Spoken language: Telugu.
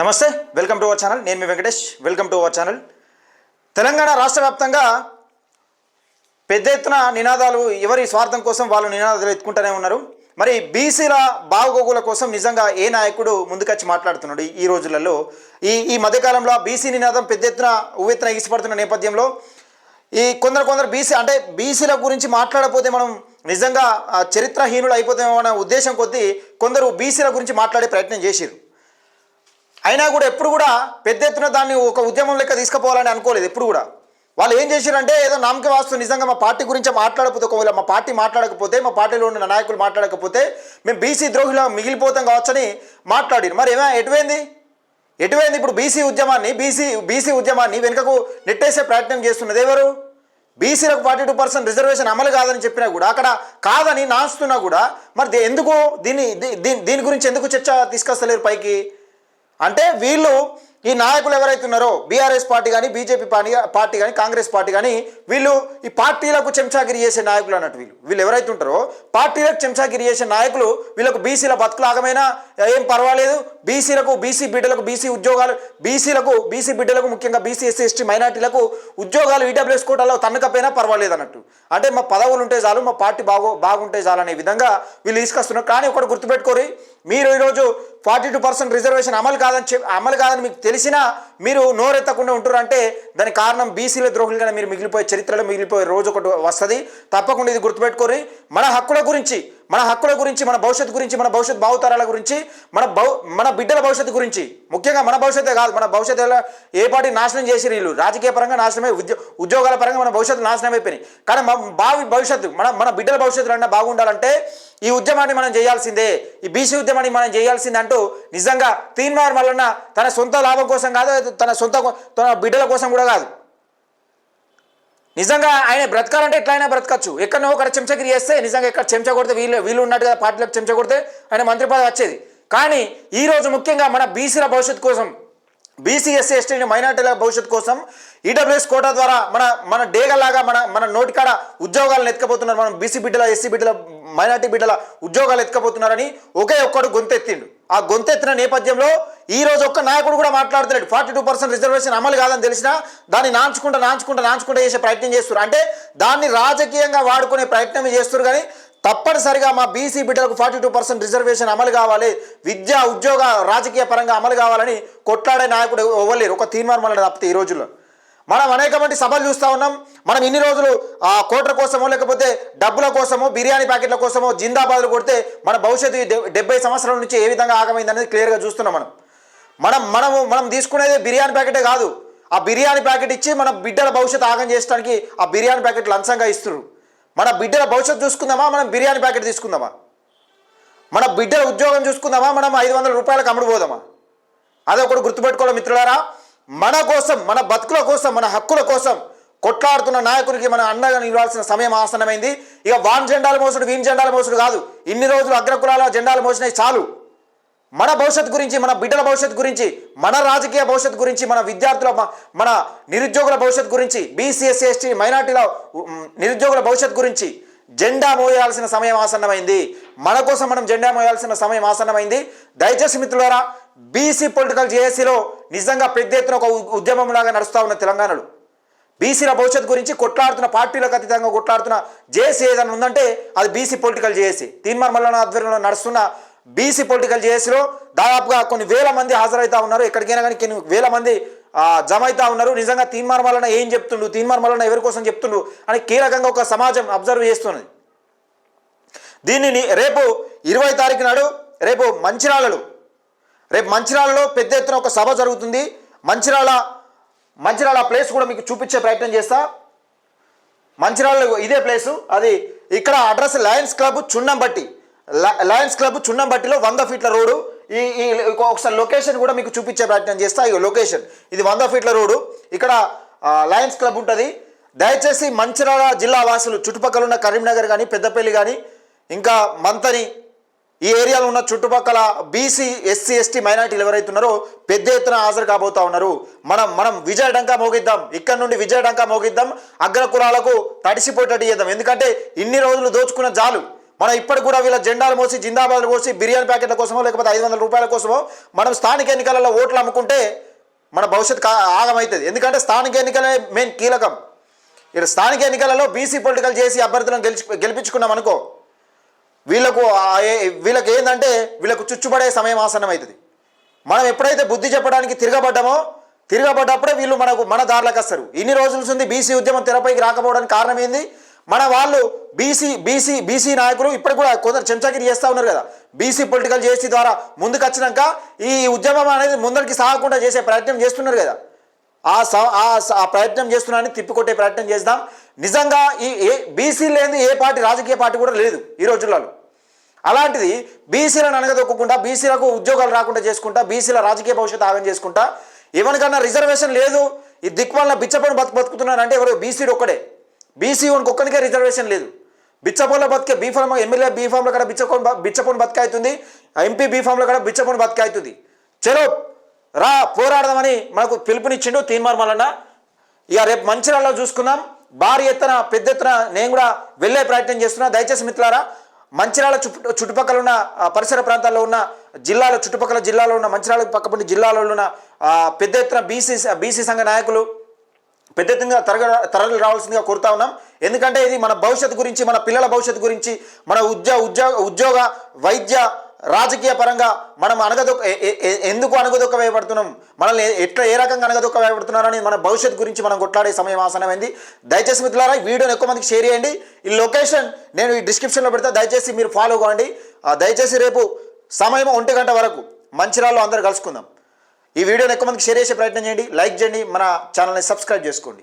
నమస్తే వెల్కమ్ టు అవర్ ఛానల్. నేను మీ Venkatesh. Welcome to our channel. Telangana రాష్ట్ర వ్యాప్తంగా పెద్ద ఎత్తున నినాదాలు ఎవరి స్వార్థం కోసం వాళ్ళు నినాదాలు ఎత్తుకుంటూనే ఉన్నారు. మరి బీసీల బాగోగుల కోసం నిజంగా ఏ నాయకుడు ముందుకొచ్చి మాట్లాడుతున్నాడు ఈ- రోజులలో? ఈ ఈ మధ్యకాలంలో బీసీ నినాదం పెద్ద ఎత్తున ఉవ్వెత్తున ఎగిసిపడుతున్న నేపథ్యంలో ఈ కొందరు కొందరు బీసీ అంటే బీసీల గురించి మాట్లాడకపోతే మనం నిజంగా చరిత్రహీనులు అయిపోతామో ఉద్దేశం కొద్దీ కొందరు బీసీల గురించి మాట్లాడే ప్రయత్నం చేసిరు అయినా కూడా ఎప్పుడు కూడా పెద్ద ఎత్తున దాన్ని ఒక ఉద్యమం లెక్క తీసుకుపోవాలని అనుకోలేదు ఎప్పుడు కూడా. వాళ్ళు ఏం చేశారంటే ఏదో నామక వాస్తు నిజంగా మా పార్టీ గురించి మాట్లాడకపోతే ఒకవేళ మా పార్టీ మాట్లాడకపోతే మా పార్టీలో ఉన్న నాయకులు మాట్లాడకపోతే మేము బీసీ ద్రోహిలా మిగిలిపోతాం కావచ్చని మాట్లాడిరు. మరి ఏమైనా ఎటువైంది? ఎటువైంది ఇప్పుడు బీసీ ఉద్యమాన్ని బీసీ బీసీ ఉద్యమాన్ని వెనుకకు నెట్టేసే ప్రయత్నం చేస్తున్నది ఎవరు? బీసీలకు ఫార్టీ టూ పర్సెంట్ రిజర్వేషన్ అమలు కాదని చెప్పినా కూడా అక్కడ కాదని నాస్తున్నా కూడా మరి ఎందుకు దీన్ని దీ- దీని గురించి ఎందుకు చర్చ తీసుకొస్తలేరు పైకి? అంటే వీళ్ళు ఈ నాయకులు ఎవరైతే ఉన్నారో బీఆర్ఎస్ పార్టీ కానీ బీజేపీ పార్టీ పార్టీ కానీ కాంగ్రెస్ పార్టీ కానీ వీళ్ళు ఈ పార్టీలకు చెంచాగిరి చేసే నాయకులు అన్నట్టు వీళ్ళు. వీళ్ళు ఎవరైతే ఉంటారో పార్టీలకు చెంచాగిరి చేసే నాయకులు వీళ్ళకు బీసీల బతుకులాగమైనా ఏం పర్వాలేదు. బీసీలకు బీసీ బిడ్డలకు బీసీ ఉద్యోగాలు బీసీలకు బీసీ బిడ్డలకు ముఖ్యంగా బీసీ ఎస్సీ ఎస్టీ మైనార్టీలకు ఉద్యోగాలు ఈడబ్ల్యూఎస్ కోటాలో తన్నకపోయినా పర్వాలేదు అన్నట్టు. అంటే మా పదవులు ఉంటే చాలు మా పార్టీ బాగో బాగుంటే చాలు అనే విధంగా వీళ్ళు తీసుకొస్తున్నారు. కానీ ఒకటి గుర్తుపెట్టుకోరి మీరు ఈరోజు ఫార్టీ టూ పర్సెంట్ రిజర్వేషన్ అమలు కాదని చెప్ అమలు కాదని మీకు తెలిసినా మీరు నోరెత్తకుండా ఉంటారు అంటే దాని కారణం బీసీల ద్రోహులుగా మీరు మిగిలిపోయే చరిత్రలో మిగిలిపోయే రోజు ఒకటి వస్తుంది. తప్పకుండా ఇది గుర్తుపెట్టుకోరి మన హక్కుల గురించి మన హక్కుల గురించి మన భవిష్యత్తు గురించి మన భవిష్యత్ భావతరాల గురించి మన భౌ మన బిడ్డల భవిష్యత్తు గురించి ముఖ్యంగా మన భవిష్యత్తే కాదు మన భవిష్యత్తు ఏ పార్టీ నాశనం చేసి వీళ్ళు? రాజకీయ పరంగా నాశనమై ఉద్యో ఉద్యోగాల పరంగా మన భవిష్యత్తు నాశనం అయిపోయినాయి. కానీ మన భావి భవిష్యత్తు మన మన బిడ్డల భవిష్యత్తు అన్నా బాగుండాలంటే ఈ ఉద్యమాన్ని మనం చేయాల్సిందే. ఈ బీసీ ఉద్యమాన్ని మనం చేయాల్సిందే అంటూ నిజంగా తీన్మార్ మల్లన్న తన సొంత లాభం కోసం కాదు తన సొంత తన బిడ్డల కోసం కూడా కాదు. నిజంగా ఆయన బ్రతకాలంటే ఎట్లయినా బ్రతకచ్చు. ఎక్కడనో ఒకటి చెంచగిరి చేస్తే నిజంగా ఎక్కడ చెంచా కొడితే వీళ్ళు వీళ్ళు ఉన్నట్టుగా పార్టీలకు చెంచా కొడితే ఆయన మంత్రి పదవి వచ్చేది. కానీ ఈరోజు ముఖ్యంగా మన బీసీల భవిష్యత్తు కోసం బీసీ ఎస్సీ మైనార్టీల భవిష్యత్తు కోసం ఈడబ్ల్యూఎస్ కోటా ద్వారా మన మన డేగలాగా మన మన నోటికాడ ఉద్యోగాలను ఎత్తుకపోతున్నారు. మనం బీసీ బిడ్డల ఎస్సీ బిడ్డల మైనార్టీ బిడ్డల ఉద్యోగాలు ఎత్తుకపోతున్నారని ఒకే ఒక్కడు గొంతెత్తిండు ఆ గొంతెత్తిన నేపథ్యంలో ఈ రోజు ఒక్క నాయకుడు కూడా మాట్లాడుతున్నాడు ఫార్టీ టూ పర్సెంట్ రిజర్వేషన్ అమలు కాదని తెలిసినా దాన్ని నాంచుకుంటా నాంచుకుంటా నాంచుకుంటా చేసే ప్రయత్నం చేస్తున్నారు. అంటే దాన్ని రాజకీయంగా వాడుకునే ప్రయత్నం చేస్తారు కానీ తప్పనిసరిగా మా బీసీ బిడ్డలకు ఫార్టీ టూ పర్సెంట్ రిజర్వేషన్ అమలు కావాలి. విద్య ఉద్యోగ రాజకీయ పరంగా అమలు కావాలని కొట్లాడే నాయకుడు ఇవ్వలేరు ఒక తీర్మానం వల్ల తప్పితే ఈ రోజుల్లో. మనం అనేక మంది సభలు చూస్తూ ఉన్నాం. మనం ఇన్ని రోజులు ఆ కోట్ల కోసమో లేకపోతే డబ్బుల కోసమో బిర్యానీ ప్యాకెట్ల కోసమో జిందాబాద్లు కొడితే మన భవిష్యత్తు డెబ్బై సంవత్సరాల నుంచి ఏ విధంగా ఆగమైంది అనేది క్లియర్గా చూస్తున్నాం మనం. మనం మనము మనం తీసుకునేది బిర్యానీ ప్యాకెటే కాదు. ఆ బిర్యానీ ప్యాకెట్ ఇచ్చి మన బిడ్డల భవిష్యత్తు ఆగం చేయడానికి ఆ బిర్యానీ ప్యాకెట్ లంచంగా ఇస్తున్నారు మన బిడ్డల భవిష్యత్తు చూసుకుందామా? మనం బిర్యానీ ప్యాకెట్ తీసుకుందామా? మన బిడ్డల ఉద్యోగం చూసుకుందామా? మనం ఐదు వందల రూపాయలకు అమ్ముడు పోదామా? ఒకటి గుర్తుపెట్టుకోవడం మిత్రులారా. మన కోసం మన బతుకుల కోసం మన హక్కుల కోసం కొట్లాడుతున్న నాయకుడికి మన అండగా నిలవాల్సిన సమయం ఆసనమైంది ఇక వాన్ జెండాలు మోసుడు వీన్ జెండాలు మోసుడు కాదు. ఇన్ని రోజులు అగ్రకులాల జెండాలు మోసినాయి చాలు. మన భవిష్యత్తు గురించి మన బిడ్డల భవిష్యత్తు గురించి మన రాజకీయ భవిష్యత్తు గురించి మన విద్యార్థుల మన నిరుద్యోగుల భవిష్యత్తు గురించి బీసీఎస్సీ ఎస్టీ మైనార్టీల నిరుద్యోగుల భవిష్యత్తు గురించి జెండా మోయాల్సిన సమయం ఆసన్నమైంది. మన కోసం మనం జెండా మోయాల్సిన సమయం ఆసన్నమైంది. దయచేసి మిత్రులారా బీసీ పొలిటికల్ జేఏసీలో నిజంగా పెద్ద ఎత్తున ఒక ఉ- ఉద్యమంలాగా నడుస్తూ ఉన్న తెలంగాణలో. బీసీల భవిష్యత్తు గురించి కొట్లాడుతున్న పార్టీలకు అతీతంగా కొట్లాడుతున్న జేఏసీ ఏదైనా ఉందంటే అది BC political JAC Teenmaar Mallanna ఆధ్వర్యంలో నడుస్తున్న బీసీ పొలిటికల్ జేఏసీలో దాదాపుగా కొన్ని వేల మంది హాజరవుతా ఉన్నారు. ఎక్కడికైనా కానీ కొన్ని వేల మంది జమ అవుతా ఉన్నారు. నిజంగా తీన్మార్ వలన ఏం చెప్తుండు? తీన్మార్ మల్లన్న ఎవరి కోసం చెప్తుండు? అని కీలకంగా ఒక సమాజం అబ్జర్వ్ చేస్తున్నది దీనిని రేపు ఇరవై తారీఖు నాడు రేపు మంచిరాలలో రేపు మంచిరాలలో పెద్ద ఎత్తున ఒక సభ జరుగుతుంది. మంచిరాల మంచిరాల ప్లేస్ కూడా మీకు చూపించే ప్రయత్నం చేస్తా. మంచిరాలలో ఇదే ప్లేసు. అది ఇక్కడ address Lions Club Chunnambatti Lions Club చున్నంబట్టిలో వంద ఫీట్ల రోడ్డు. ఈ ఈ ఒకసారి లొకేషన్ కూడా మీకు చూపించే ప్రయత్నం చేస్తా. ఈ లొకేషన్ ఇది వంద ఫీట్ల రోడ్డు. ఇక్కడ లయన్స్ క్లబ్ ఉంటుంది. దయచేసి మంచిర్యాల జిల్లా వాసులు చుట్టుపక్కల ఉన్న కరీంనగర్ కానీ పెద్దపల్లి కానీ ఇంకా మంతని ఈ ఏరియాలో ఉన్న చుట్టుపక్కల బీసీ ఎస్సీ ఎస్టీ మైనార్టీలు ఎవరైతే ఉన్నారో పెద్ద ఎత్తున హాజరు కాబోతా ఉన్నారు. మనం మనం విజయ డంకా మోగిద్దాం. ఇక్కడ నుండి విజయ డంకా మోగిద్దాం. అగ్రకులాలకు తడిసిపోయేటట్టు చేద్దాం. ఎందుకంటే ఇన్ని రోజులు దోచుకున్న జాలు. మనం ఇప్పటికి కూడా వీళ్ళ జెండాలు మోసి జిందాబాద్లు మోసి బిర్యానీ ప్యాకెట్ల కోసమో లేకపోతే ఐదు వందల రూపాయల కోసమో మనం స్థానిక ఎన్నికలలో ఓట్లు అమ్ముకుంటే మన భవిష్యత్ ఆగమవుతుంది ఎందుకంటే స్థానిక ఎన్నికలే మెయిన్ కీలకం. ఇక్కడ స్థానిక ఎన్నికలలో బీసీ పొలిటికల్ చేసి అభ్యర్థులను గెలిచి గెలిపించుకున్నాం అనుకో వీళ్ళకు వీళ్ళకి ఏంటంటే వీళ్ళకు చుచ్చుపడే సమయం ఆసనం అవుతుంది మనం ఎప్పుడైతే బుద్ధి చెప్పడానికి తిరగబడ్డామో తిరగబడ్డప్పుడే వీళ్ళు మనకు మన దారిలోకి వస్తారు. ఇన్ని రోజుల నుండి బీసీ ఉద్యమం తెరపైకి రాకపోవడానికి కారణం ఏంది? మన వాళ్ళు బీసీ బీసీ బీసీ నాయకులు ఇప్పుడు కూడా కొందరు చెంచాగిరి చేస్తూ ఉన్నారు కదా. బీసీ పొలిటికల్ జేసీ ద్వారా ముందుకు వచ్చినాక ఈ ఉద్యమం అనేది ముందరికి సాగకుండా చేసే ప్రయత్నం చేస్తున్నారు కదా. ఆ స- ఆ స- ఆ ప్రయత్నం చేస్తున్నాను తిప్పికొట్టే ప్రయత్నం చేద్దాం. నిజంగా ఈ ఏ బీసీ లేని ఏ పార్టీ రాజకీయ పార్టీ కూడా లేదు ఈ రోజులలో. అలాంటిది బీసీలను అనగదొక్కకుండా బీసీలకు ఉద్యోగాలు రాకుండా చేసుకుంటా బీసీల రాజకీయ భవిష్యత్తు ఆగం చేసుకుంటా. ఎవరికన్నా రిజర్వేషన్ లేదు. ఈ దిక్వల్ల బిచ్చపని బతుకు బతుకుతున్నారంటే ఎవరు? బీసీడు ఒక్కడే. బీసీ వానికి ఒక్కరికే రిజర్వేషన్ లేదు. బిచ్చపోన్లో బతికే బీఫామ్ ఎమ్మెల్యే బీఫామ్లో కూడా బిచ్చపోన్ బిచ్చపోన్ అవుతుంది ఎంపీ బీఫామ్లో కూడా బిచ్చపోన్ అవుతుంది చలో రా పోరాడదామని మనకు పిలుపునిచ్చిండు తీన్మార్ మల్లన్న. ఇక రేపు మంచిర్యాలలో చూసుకుందాం. భారీ ఎత్తున పెద్ద ఎత్తున నేను కూడా వెళ్ళే ప్రయత్నం చేస్తున్నా. దయచేసి మిత్రులారా మంచిర్యాల చుట్టు చుట్టుపక్కల ఉన్న పరిసర ప్రాంతాల్లో ఉన్న జిల్లాల చుట్టుపక్కల జిల్లాలో ఉన్న మంచిర్యాల పక్కపండి జిల్లాలో ఉన్న పెద్ద ఎత్తున బీసీ బీసీ సంఘ నాయకులు పెద్ద ఎత్తున తరగ తరలి రావాల్సిందిగా కోరుతా ఉన్నాం. ఎందుకంటే ఇది మన భవిష్యత్తు గురించి మన పిల్లల భవిష్యత్తు గురించి మన ఉద్యోగ ఉద్యోగ ఉద్యోగ వైద్య రాజకీయ పరంగా మనం అనగదొక్క ఎందుకు అనగదొక్క వేయబడుతున్నాం మనల్ని ఎట్లా ఏ రకంగా అనగదొక్క వేయబడుతున్నారని మన భవిష్యత్తు గురించి మనం కొట్లాడే సమయం ఆసనమైంది దయచేసి మిత్రులారా ఈ వీడియోని ఎక్కువ మందికి షేర్ చేయండి. ఈ లొకేషన్ నేను ఈ డిస్క్రిప్షన్లో పెడతా. దయచేసి మీరు ఫాలో కావండి దయచేసి రేపు సమయం ఒంటి గంట వరకు మంచిరాల్లో అందరూ కలుసుకుందాం. ఈ వీడియోని ఎక్కువ మందికి షేర్ చేసే ప్రయత్నం చేయండి. లైక్ చేయండి. మన ఛానల్ని సబ్స్క్రైబ్ చేసుకోండి.